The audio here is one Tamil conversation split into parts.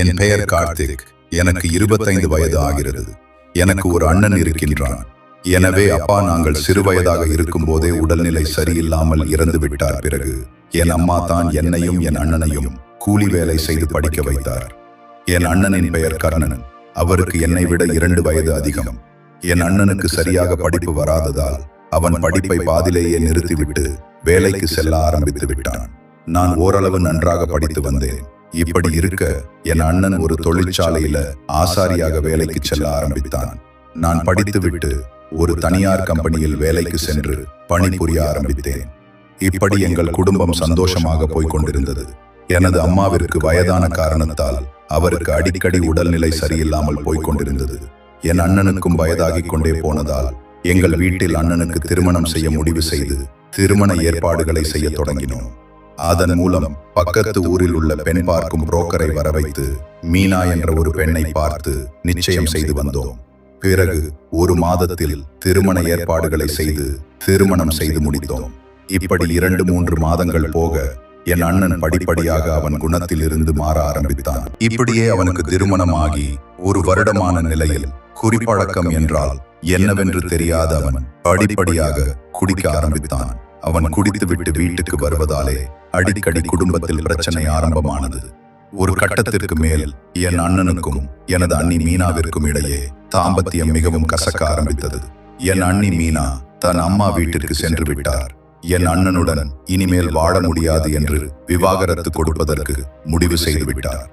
என் பெயர் கார்த்திக். எனக்கு இருபத்தைந்து வயது ஆகிறது. எனக்கு ஒரு அண்ணன் இருக்கின்றான். எனவே அப்பா நாங்கள் சிறுவயதாக இருக்கும்போதே உடல்நிலை சரியில்லாமல் இறந்து விட்டார். பிறகு என் அம்மா தான் என்னையும் என் அண்ணனையும் கூலி வேலை செய்து படிக்க வைத்தார். என் அண்ணனின் பெயர் கர்ணன். அவருக்கு என்னை விட இரண்டு வயது அதிகம். என் அண்ணனுக்கு சரியாக படிப்பு வராததால் அவன் படிப்பை பாதிலேயே நிறுத்திவிட்டு வேலைக்கு செல்ல ஆரம்பித்து விட்டான். நான் ஓரளவு நன்றாக படித்து வந்தேன். இப்படி இருக்க என் அண்ணன் ஒரு தொழிற்சாலையில ஆசாரியாக வேலைக்கு செல்ல ஆரம்பித்தான். நான் படித்துவிட்டு ஒரு தனியார் கம்பெனியில் வேலைக்கு சென்று பணிபுரிய ஆரம்பித்தேன். இப்படி எங்கள் குடும்பம் சந்தோஷமாக போய்க் கொண்டிருந்தது. எனது அம்மாவிற்கு வயதான காரணத்தால் அவருக்கு அடிக்கடி உடல்நிலை சரியில்லாமல் போய்க் கொண்டிருந்தது. என் அண்ணனுக்கும் வயதாகிக் கொண்டே போனதால் எங்கள் வீட்டில் அண்ணனுக்கு திருமணம் செய்ய முடிவு செய்து திருமண ஏற்பாடுகளை செய்ய தொடங்கினோம். அதன் மூலம் பக்கத்து ஊரில் உள்ள பெண் பார்க்கும் புரோக்கரை வர வைத்து மீனா என்ற ஒரு பெண்ணை பார்த்து நிச்சயம் செய்து வந்தோம். பிறகு ஒரு மாதத்தில் திருமண ஏற்பாடுகளை செய்து திருமணம் செய்து முடித்தோம். இப்படி இரண்டு மூன்று மாதங்கள் போக என் அண்ணன் படிப்படியாக அவன் குணத்தில் இருந்து மாற ஆரம்பித்தான். இப்படியே அவனுக்கு திருமணமாகி ஒரு வருடமான நிலையில் குறிப்பழக்கம் என்றால் என்னவென்று தெரியாத அவன் படிப்படியாக குடிக்க ஆரம்பித்தான். அவன் குடித்துவிட்டு வீட்டுக்கு வருவதாலே அடிக்கடி குடும்பத்தில் பிரச்சனை ஆரம்பமானது. ஒரு கட்டத்திற்கு மேல் என் அண்ணனுக்கும் எனது அண்ணி மீனாவிற்கும் இடையே தாம்பத்தியம் மிகவும் கசக்க ஆரம்பித்தது. என் அண்ணி மீனா தன் அம்மா வீட்டிற்கு சென்று விட்டார். என் அண்ணனுடன் இனிமேல் வாழ முடியாது என்று விவாகரத்து கொடுப்பதற்கு முடிவு செய்து விட்டார்.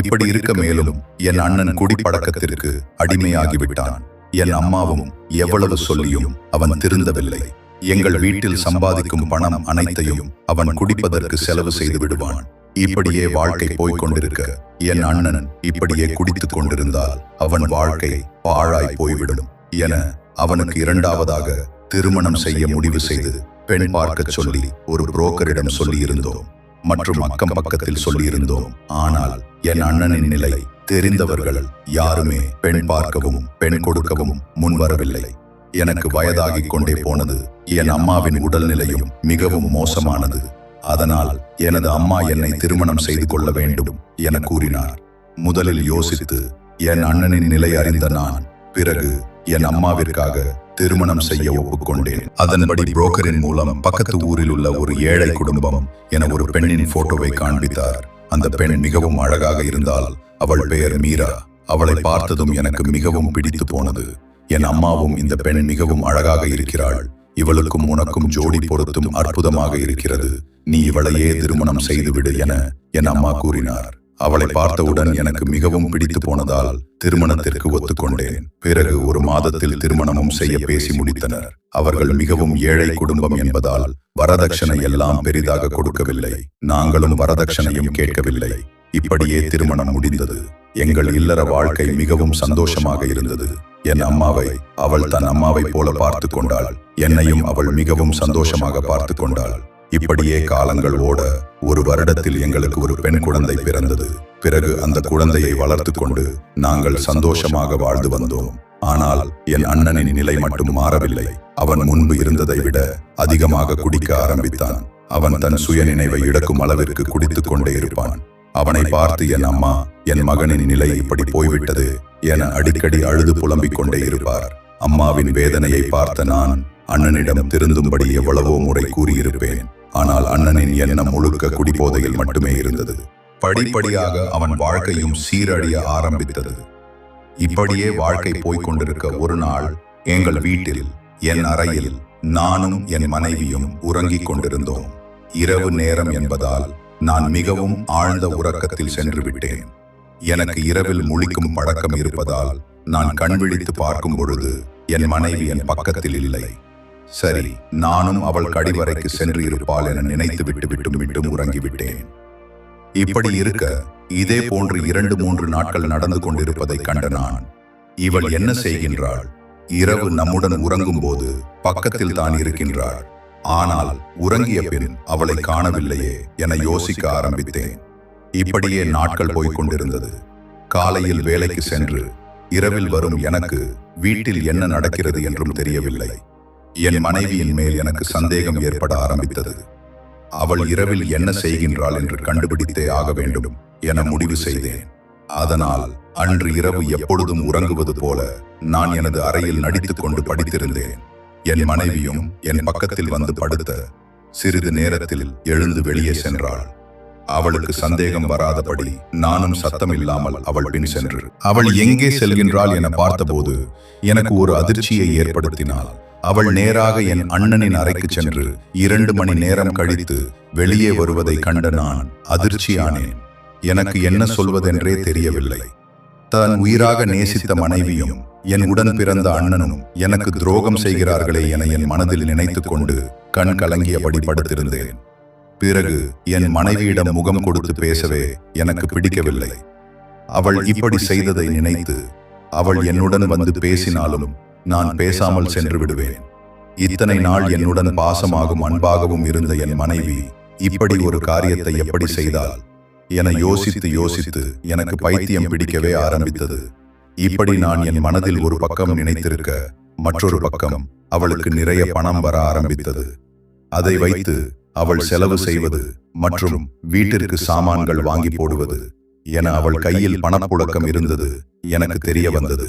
இப்படி இருக்க மேலும் என் அண்ணன் குடிப்பழக்கத்திற்கு அடிமையாகிவிட்டான் என் அம்மாவும் எவ்வளவு சொல்லியும் அவன் திருந்தவில்லை. எங்கள் வீட்டில் சம்பாதிக்கும் பணம் அனைத்தையும் அவன் குடிப்பதற்கு செலவு செய்து விடுவான். இப்படியே வாழ்க்கை போய்க் கொண்டிருக்க என் அண்ணன் இப்படியே குடித்துக் கொண்டிருந்தால் அவன் வாழ்க்கை பாழாய் போய்விடும் என அவனுக்கு இரண்டாவதாக திருமணம் செய்ய முடிவு செய்து பெண் பார்க்க சொல்லி ஒரு புரோக்கரிடம் சொல்லியிருந்தோம். மற்றும் அக்கம் பக்கத்தில் சொல்லியிருந்தோம். ஆனால் என் அண்ணனின் நிலை தெரிந்தவர்கள் யாருமே பெண் பார்க்கவும் பெண் கொடுக்கவும் முன்வரவில்லை. எனக்கு வயதாகிக் கொண்டே போனது. என் அம்மாவின் உடல்நிலையும் மிகவும் மோசமானது. அதனால் எனது அம்மா என்னை திருமணம் செய்து கொள்ள வேண்டும் என கூறினார். முதலில் யோசித்து என் அண்ணனின் நிலை அறிந்த நான் பிறகு என் அம்மாவிற்காக திருமணம் செய்ய ஒப்புக்கொண்டேன். அதன்படி புரோக்கரின் மூலம் பக்கத்து ஊரில் உள்ள ஒரு ஏழை குடும்பம் என ஒரு பெண்ணின் போட்டோவை காண்பித்தார். அந்த பெண் மிகவும் அழகாக இருந்தால் அவள் பெயர் மீரா. அவளை பார்த்ததும் எனக்கு மிகவும் பிடித்து போனது. என் அம்மாவும் இந்த பெண் மிகவும் அழகாக இருக்கிறாள். இவளுக்கும் உனக்கும் ஜோடி பொருத்தும் அற்புதமாக இருக்கிறது. நீ இவளையே திருமணம் செய்துவிடு என என் அம்மா கூறினார். அவளை பார்த்தவுடன் எனக்கு மிகவும் பிடித்து போனதால் திருமணத்திற்கு ஒத்துக்கொண்டேன். பிறகு ஒரு மாதத்தில் திருமணமும் செய்ய பேசி முடித்தனர். அவர்கள் மிகவும் ஏழை குடும்பம் என்பதால் வரதட்சணை எல்லாம் பெரிதாக கொடுக்கவில்லை. நாங்களும் வரதட்சணையும் கேட்கவில்லை. இப்படியே திருமணம் முடிந்தது. எங்கள் இல்லற வாழ்க்கை மிகவும் சந்தோஷமாக இருந்தது. என் அம்மாவை அவள் தன் அம்மாவை போல பார்த்து கொண்டாள். என்னையும் அவள் மிகவும் சந்தோஷமாக பார்த்து கொண்டாள். இப்படியே காலங்கள் ஓட ஒரு வருடத்தில் எங்களுக்கு ஒரு பெண் குழந்தை பிறந்தது. பிறகு அந்த குழந்தையை வளர்த்து கொண்டு நாங்கள் சந்தோஷமாக வாழ்ந்து வந்தோம். ஆனால் என் அண்ணனின் நிலை மட்டும் மாறவில்லை. அவன் முன்பு இருந்ததை விட அதிகமாக குடிக்க ஆரம்பித்தான். அவன் தன் சுய நினைவை இழக்கும் அளவிற்கு குடித்துக் கொண்டே இருப்பான். அவனை பார்த்து என் அம்மா என் மகனின் நிலை இப்படி போய்விட்டது என அடிக்கடி அழுது புலம்பிக் கொண்டே இருப்பார். அம்மாவின் வேதனையை பார்த்த நான் அண்ணனிடம் திருந்தும்படி எவ்வளவோ முறை கூறியிருப்பேன். ஆனால் அண்ணனின் எண்ணம் முழுக்க குடிபோதையில் மட்டுமே இருந்தது. படிப்படியாக அவன் வாழ்க்கையும் சீரழிய ஆரம்பித்தது. இப்படியே வாழ்க்கை போய்க் கொண்டிருக்க ஒரு நாள் எங்கள் வீட்டில் என் அறையில் நானும் என் மனைவியும் உறங்கிக் கொண்டிருந்தோம். இரவு நேரம் என்பதால் நான் மிகவும் ஆழ்ந்த உறக்கத்தில் சென்று விட்டேன் எனக்கு இரவில் முழிக்கும் பழக்கம் இருப்பதால் நான் கண் விழித்து பார்க்கும் பொழுது என் மனைவி என் பக்கத்தில் இல்லை. சரி நானும் அவள் கடிவரைக்கு சென்று இருப்பாள் என நினைத்து விட்டு விட்டு மீண்டும் உறங்கிவிட்டேன். இப்படி இருக்க இதே போன்று இரண்டு மூன்று நாட்கள் நடந்து கொண்டிருப்பதை கண்ட நான் இவள் என்ன செய்கின்றாள்? இரவு நம்முடன் உறங்கும் போது பக்கத்தில் தான் இருக்கின்றாள். ஆனால் உறங்கிய பின் அவளை காணவில்லையே என யோசிக்க ஆரம்பித்தேன். இப்படியே நாட்கள் போய்க் கொண்டிருந்தது காலையில் வேலைக்கு சென்று இரவில் வரும் எனக்கு வீட்டில் என்ன நடக்கிறது என்றும் தெரியவில்லை. என் மனைவியின் மேல் எனக்கு சந்தேகம் ஏற்பட ஆரம்பித்தது. அவள் இரவில் என்ன செய்கின்றாள் என்று கண்டுபிடித்தே ஆக வேண்டும் என முடிவு செய்தேன். அதனால் அன்று இரவு எப்பொழுதும் உறங்குவது போல நான் எனது அறையில் நடித்துக் கொண்டு படித்திருந்தேன். என் மனைவியும் என் பக்கத்தில் வந்து படுத்த சிறிது நேரத்தில் எழுந்து வெளியே சென்றாள். அவளுக்கு சந்தேகம் வராதபடி நானும் சத்தம் இல்லாமல் அவள் பின் சென்று அவள் எங்கே செல்கின்றாள் என பார்த்தபோது எனக்கு ஒரு அதிர்ச்சியை ஏற்படுத்தினாள். அவள் நேராக என் அண்ணனின் அறைக்கு சென்று இரண்டு மணி நேரம் கழித்து வெளியே வருவதை கண்ட நான் அதிர்ச்சியானேன். எனக்கு என்ன சொல்வதென்றே தெரியவில்லை. தான் உயிராக நேசித்த மனைவியும் என் உடன் பிறந்த அண்ணனும் எனக்கு துரோகம் செய்கிறார்களே என என் மனதில் நினைத்துக் கொண்டு கண் கலங்கியபடி படுத்திருந்தேன். பிறகு என் மனைவியிடம் முகம் கொடுத்து பேசவே எனக்கு பிடிக்கவில்லை. அவள் இப்படி செய்ததை நினைத்து அவள் என்னுடன் வந்து பேசினாலும் நான் பேசாமல் சென்று விடுவேன். இத்தனை நாள் என்னுடன் பாசமாகவும் அன்பாகவும் இருந்த என் மனைவி இப்படி ஒரு காரியத்தை எப்படி செய்தால் என யோசித்து யோசித்து எனக்கு பைத்தியம் பிடிக்கவே ஆரம்பித்தது. இப்படி நான் என் மனதில் ஒரு பக்கம் நினைத்திருக்க மற்றொரு பக்கம் அவளுக்கு நிறைய பணம் வர ஆரம்பித்தது. அதை வைத்து அவள் செலவு செய்வது மற்றும் வீட்டிற்கு சாமான்கள் வாங்கி போடுவது என அவள் கையில் பணப்புழக்கம் இருந்தது. எனக்கு தெரிய வந்தது.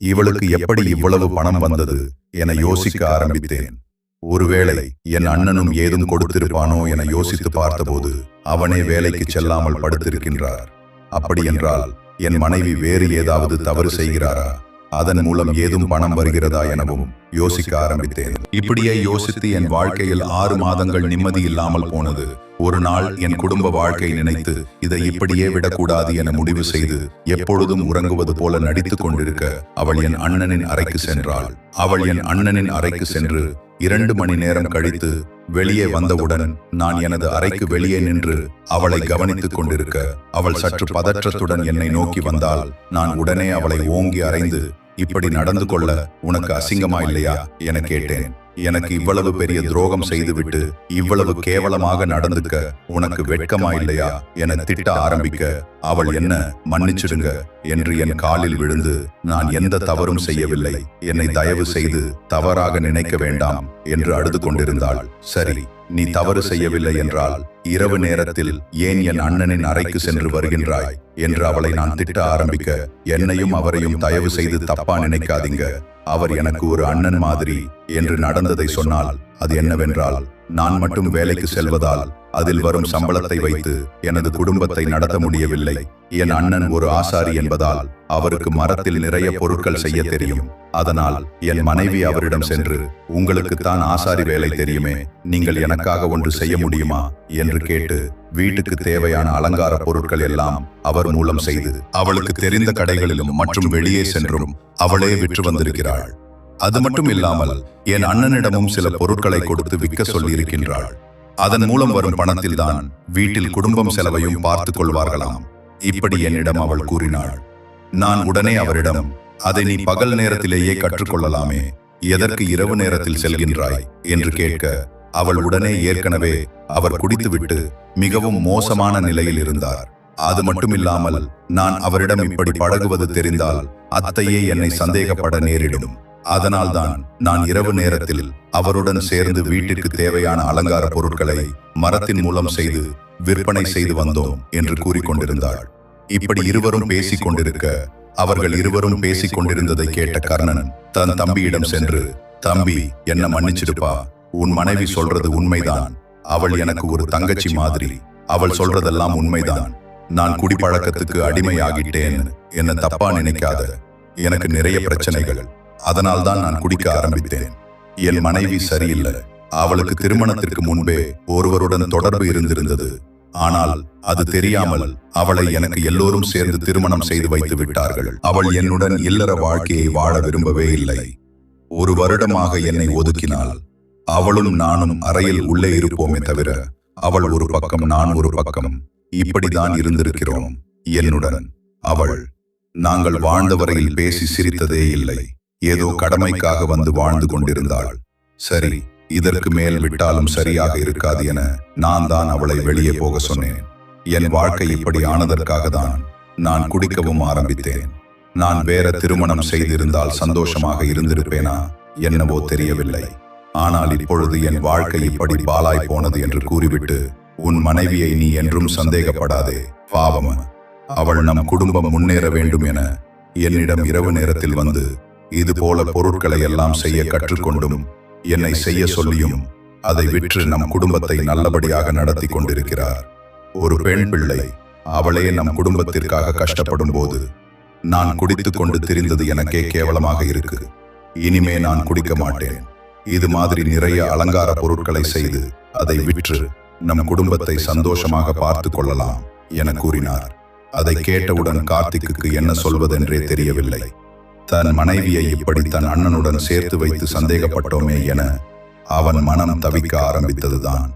இவளுக்கு எப்படி இவ்வளவு பணம் வந்தது என யோசிக்க ஆரம்பித்தேன். ஒருவேளை என் அண்ணனும் ஏதும் கொடுத்திருப்பானோ என யோசித்து பார்த்தபோது அவனே வேலைக்கு செல்லாமல் படுத்திருக்கின்றார். அப்படியென்றால் என் மனைவி வேறு ஏதாவது தவறு செய்கிறாரா? அதன் மூலம் ஏதும் பணம் வருகிறதா எனவும் யோசிக்க ஆரம்பித்தேன். இப்படியே யோசித்து என் வாழ்க்கையில் ஆறு மாதங்கள் நிம்மதி இல்லாமல் போனது. ஒரு நாள் என் குடும்ப வாழ்க்கை நினைத்து இதை இப்படியே விடக்கூடாது என முடிவு செய்து எப்பொழுதும் உறங்குவது போல நடித்துக் கொண்டிருக்க அவள் என் அண்ணனின் அறைக்கு சென்றாள். அவள் என் அண்ணனின் அறைக்கு சென்று இரண்டு மணி நேரம் கழித்து வெளியே வந்தவுடன் நான் எனது அறைக்கு வெளியே நின்று அவளை கவனித்துக் கொண்டிருக்க அவள் சற்று பதற்றத்துடன் என்னை நோக்கி வந்தால் நான் உடனே அவளை ஓங்கி அறைந்து இப்படி நடந்து கொள்ள உனக்கு அசிங்கமா இல்லையா? என கேட்டேன். எனக்கு இவ்வளவு பெரிய துரோகம் செய்துவிட்டு இவ்வளவு கேவலமாக நடந்துக்க உனக்கு வெட்கமா இல்லையா? என திட்ட ஆரம்பிக்க. அவள் என்ன மன்னிச்சிடுங்க என்று என் காலில் விழுந்து நான் எந்த தவறும் செய்யவில்லை. என்னை தயவு செய்து தவறாக நினைக்க வேண்டாம் என்று அழுது கொண்டிருந்தாள். சரி நீ தவறு செய்யவில்லை என்றால் இரவு நேரத்தில் ஏன் என் அண்ணனின் அறைக்கு சென்று வருகின்றாய்? என்று அவளை நான் திட்ட ஆரம்பிக்க என்னையும் அவரையும் தயவு செய்து தப்பா நினைக்காதீங்க. அவர் எனக்கு ஒரு அண்ணன் மாதிரி என்று நடந்ததை சொன்னால் அது என்னவென்றால் நான் மட்டும் வேலைக்கு செல்வதால் அதில் வரும் சம்பளத்தை வைத்து எனது குடும்பத்தை நடத்த முடியவில்லை. என் அண்ணன் ஒரு ஆசாரி என்பதால் அவருக்கு மரத்தில் நிறைய பொருட்கள் செய்ய தெரியும். அதனால் என் மனைவி அவரிடம் சென்று உங்களுக்கு தான் ஆசாரி வேலை தெரியுமே நீங்கள் எனக்காக ஒன்று செய்ய முடியுமா? என்று கேட்டு வீட்டுக்கு தேவையான அலங்கார பொருட்கள் எல்லாம் அவர் மூலம் செய்து அவளுக்கு தெரிந்த கடைகளிலும் மற்றும் வெளியே சென்றும் அவளே விற்று வந்திருக்கிறாள். அது மட்டும் இல்லாமல் என் அண்ணனிடமும் சில பொருட்களை கொடுத்து விற்க சொல்லியிருக்கின்றாள். அதன் மூலம் வரும் பணத்தில்தான் வீட்டில் குடும்பம் செலவையும் பார்த்துக் கொள்வார்களாம். இப்படி என்னிடம் அவள் கூறினாள். நான் உடனே அவரிடம் அதை நீ பகல் நேரத்திலேயே கற்றுக்கொள்ளலாமே. எதற்கு இரவு நேரத்தில் செல்கின்றாய்? என்று கேட்க அவள் உடனே ஏற்கனவே அவர் குடித்துவிட்டு மிகவும் மோசமான நிலையில் இருந்தார். அது மட்டுமில்லாமல் நான் அவரிடம் இப்படி பழகுவது தெரிந்தால் அத்தையே என்னை சந்தேகப்பட நேரிடும். அதனால்தான் நான் இரவு நேரத்தில் அவருடன் சேர்ந்து வீட்டிற்கு தேவையான அலங்கார பொருட்களை மரத்தின் மூலம் செய்து விற்பனை செய்து வந்தோம் என்று கூறிக்கொண்டிருந்தாள். இப்படி இருவரும் பேசிக் கொண்டிருக்க அவர்கள் இருவரும் பேசிக் கொண்டிருந்ததை கேட்ட கர்ணன் தன் தம்பியிடம் சென்று தம்பி என்ன மன்னிச்சிடுப்பா. உன் மனைவி சொல்றது உண்மைதான். அவள் எனக்கு ஒரு தங்கச்சி மாதிரி. அவள் சொல்றதெல்லாம் உண்மைதான். நான் குடிப்பழக்கத்துக்கு அடிமையாகிட்டேன். என்ன தப்பா நினைக்காத. எனக்கு நிறைய பிரச்சனைகள். அதனால்தான் நான் குடிக்க ஆரம்பித்தேன். என் மனைவி சரியில்லை. அவளுக்கு திருமணத்திற்கு முன்பே ஒருவருடன் தொடர்பு இருந்திருந்தது. ஆனால் அது தெரியாமல் அவளை எனக்கு எல்லோரும் சேர்ந்து திருமணம் செய்து வைத்து விட்டார்கள். அவள் என்னுடன் இல்லற வாழ்க்கையை வாழ விரும்பவே இல்லை. ஒரு வருடமாக என்னை ஒதுக்கினாள் அவளும் நானும் அறையில் உள்ளே இருப்போமே தவிர அவள் ஒரு பக்கம் நான் ஒரு பக்கம். இப்படிதான் இருந்திருக்கிறோம். என்னுடன் அவள் நாங்கள் வாழ்ந்த வரையில் பேசி சிரித்ததே இல்லை. ஏதோ கடமைக்காக வந்து வாழ்ந்து கொண்டிருந்தாள். சரி இதற்கு மேல் விட்டாலும் சரியாக இருக்காது என நான் தான் அவளை வெளியே போக சொன்னேன். என் வாழ்க்கை இப்படி ஆனதற்காக தான் நான் குடிக்கவும் ஆரம்பித்தேன். நான் வேற திருமணம் செய்திருந்தால் சந்தோஷமாக இருந்திருப்பேனா? என்னவோ தெரியவில்லை. ஆனால் இப்பொழுது என் வாழ்க்கை இப்படி பாலாய் போனது என்று கூறிவிட்டு உன் மனைவியை நீ என்றும் சந்தேகப்படாதே. பாவம். அவள் நம் குடும்பம் முன்னேற வேண்டும் என என்னிடம் இரவு நேரத்தில் வந்து இது போல பொருட்களை எல்லாம் செய்ய கற்றுக்கொண்டும் என்னை செய்ய சொல்லியும் அதை விற்று நம் குடும்பத்தை நல்லபடியாக நடத்தி கொண்டிருக்கிறார். ஒரு பெண் பிள்ளை அவளே நம் குடும்பத்திற்காக கஷ்டப்படும் போது நான் குடித்துக் கொண்டு திரிந்தது எனக்கே கேவலமாக இருக்கு. இனிமே நான் குடிக்க மாட்டேன். இது மாதிரி நிறைய அலங்கார பொருட்களை செய்து அதை விற்று நம் குடும்பத்தை சந்தோஷமாக பார்த்து கொள்ளலாம் என கூறினார். அதை கேட்டவுடன் கார்த்திக்கு என்ன சொல்வதென்றே தெரியவில்லை. தன் மனைவியை இப்படி தன் அண்ணனுடன் சேர்த்து வைத்து சந்தேகப்பட்டோமே என அவன் மனம் தவிக்க ஆரம்பித்ததுதான்.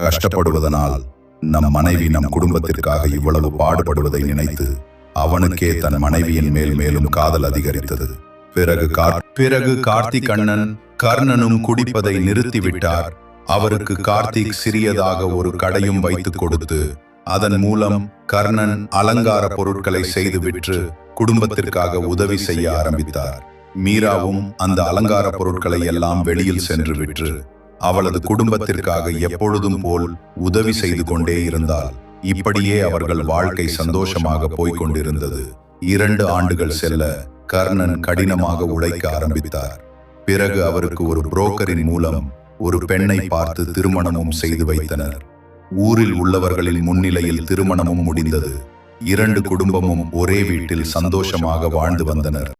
கஷ்டப்படுவதனால் நம் மனைவி நம் குடும்பத்திற்காக இவ்வளவு பாடுபடுவதை நினைத்து அவனுக்கே தன் மனைவியின் மேல் மேலும் காதல் அதிகரித்தது. பிறகு பிறகு கார்த்திக் அண்ணன் கர்ணனும் குடிப்பதை நிறுத்திவிட்டார். அவருக்கு கார்த்திக் சிறியதாக ஒரு கடையும் வைத்துக் கொடுத்து அதன் மூலம் கர்ணன் அலங்கார பொருட்களை செய்து விற்று குடும்பத்திற்காக உதவி செய்ய ஆரம்பித்தார். மீராவும் அந்த அலங்கார பொருட்களை எல்லாம் வெளியில் சென்று விற்று அவளது குடும்பத்திற்காக எப்பொழுதும் போல் உதவி செய்து கொண்டே இருந்தாள். இப்படியே அவர்கள் வாழ்க்கை சந்தோஷமாக போய்க் கொண்டிருந்தது. இரண்டு ஆண்டுகள் செல்ல கர்ணன் கடினமாக உழைக்க ஆரம்பித்தார். பிறகு அவருக்கு ஒரு புரோக்கரின் மூலம் ஒரு பெண்ணை பார்த்து திருமணமும் செய்து வைத்தனர். ஊரில் உள்ளவர்களின் முன்னிலையில் திருமணமும் முடிந்தது. இரண்டு குடும்பமும் ஒரே வீட்டில் சந்தோஷமாக வாழ்ந்து வந்தனர்.